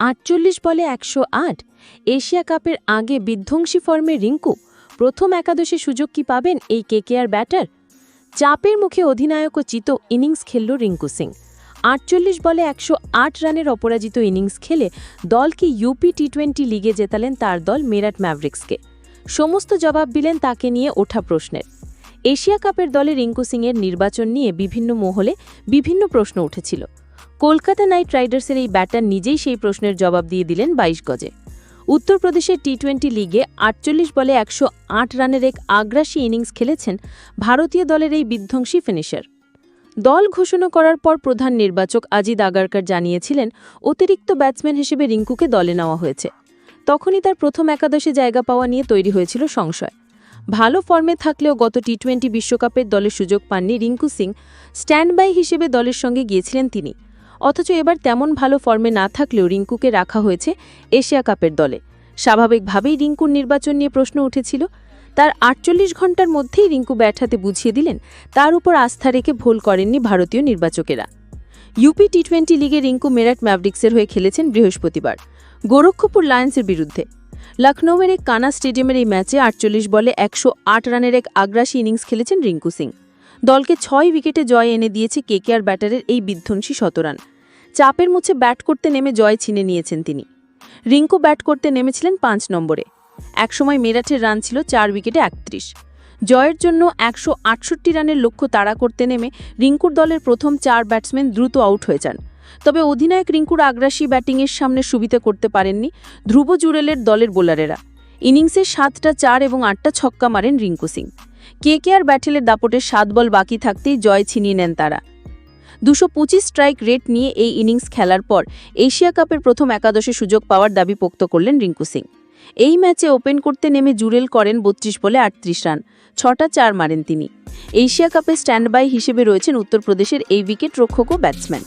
আটচল্লিশ বলে একশো আট, এশিয়া কাপের আগে বিধ্বংসী ফর্মে রিঙ্কু প্রথম একাদশে সুযোগ কি পাবেন এই কেকেআর ব্যাটার? চাপের মুখে অধিনায়ক ও চিত ইনিংস খেলল রিঙ্কু সিং। আটচল্লিশ বলে একশো আট রানের অপরাজিত ইনিংস খেলে দলকে ইউপি টি টোয়েন্টি লিগে জেতালেন তার দল মেরাট ম্যাভরিক্সকে। সমস্ত জবাব দিলেন তাকে নিয়ে ওঠা প্রশ্নের। এশিয়া কাপের দলে রিঙ্কু সিংয়ের নির্বাচন নিয়ে বিভিন্ন মহলে বিভিন্ন প্রশ্ন উঠেছিল। কলকাতা নাইট রাইডার্সের এই ব্যাটার নিজেই সেই প্রশ্নের জবাব দিয়ে দিলেন বাইশ গজে। উত্তরপ্রদেশের টি টোয়েন্টি লিগে আটচল্লিশ বলে একশো আট রানের এক আগ্রাসী ইনিংস খেলেছেন ভারতীয় দলের এই বিধ্বংসী ফিনিশার। দল ঘোষণা করার পর প্রধান নির্বাচক আজিদ আগারকার জানিয়েছিলেন, অতিরিক্ত ব্যাটসম্যান হিসেবে রিঙ্কুকে দলে নেওয়া হয়েছে। তখনই তার প্রথম একাদশে জায়গা পাওয়া নিয়ে তৈরি হয়েছিল সংশয়। ভালো ফর্মে থাকলেও গত টি টোয়েন্টি বিশ্বকাপের দলে সুযোগ পাননি রিঙ্কু সিং। স্ট্যান্ড বাই হিসেবে দলের সঙ্গে গিয়েছিলেন তিনি। অথচ এবার তেমন ভালো ফর্মে না থাকলেও রিঙ্কুকে রাখা হয়েছে এশিয়া কাপের দলে। স্বাভাবিকভাবেই রিঙ্কুর নির্বাচন নিয়ে প্রশ্ন উঠেছিল। তার আটচল্লিশ ঘণ্টার মধ্যেই রিঙ্কু ব্যাট হাতে বুঝিয়ে দিলেন, তার উপর আস্থা রেখে ভুল করেননি ভারতীয় নির্বাচকেরা। ইউপি টি টোয়েন্টি লিগে রিঙ্কু মেরাট ম্যাভরিক্সের হয়ে খেলেছেন বৃহস্পতিবার, গোরক্ষপুর লায়ন্সের বিরুদ্ধে। লখনৌয়ের এক কানা স্টেডিয়ামের এই ম্যাচে আটচল্লিশ বলে একশো আট রানের এক আগ্রাসী ইনিংস খেলেছেন রিঙ্কু সিং। দলকে ছয় উইকেটে জয় এনে দিয়েছে কেকেআর ব্যাটারের এই বিধ্বংসী শতরান চাপের মুছে ব্যাট করতে নেমে জয় ছিনে নিয়েছেন তিনি। রিঙ্কু ব্যাট করতে নেমেছিলেন পাঁচ নম্বরে। একসময় মেরাঠের রান ছিল চার উইকেটে একত্রিশ। জয়ের জন্য একশো আটষট্টি রানের লক্ষ্য তাড়া করতে নেমে রিঙ্কুর দলের প্রথম চার ব্যাটসম্যান দ্রুত আউট হয়ে যান। তবে অধিনায়ক রিঙ্কুর আগ্রাসী ব্যাটিংয়ের সামনে সুবিধা করতে পারেননি ধ্রুব জুরেলের দলের বোলারেরা। ইনিংসে সাতটা চার এবং আটটা ছক্কা মারেন রিঙ্কু সিং। কেকেআর ব্যাটেলের দাপটে সাত বল বাকি থাকতেই জয় ছিনিয়ে নেন তারা। দুশো স্ট্রাইক রেট নিয়ে এই ইনিংস খেলার পর এশিয়া কাপের প্রথম একাদশে সুযোগ পাওয়ার দাবি পোক্ত করলেন রিঙ্কু সিং। এই ম্যাচে ওপেন করতে নেমে জুরেল করেন বত্রিশ বলে আটত্রিশ রান, ছটা চার মারেন তিনি। এশিয়া কাপে স্ট্যান্ডবাই হিসেবে রয়েছেন উত্তরপ্রদেশের এই উইকেট রক্ষক ও ব্যাটসম্যান।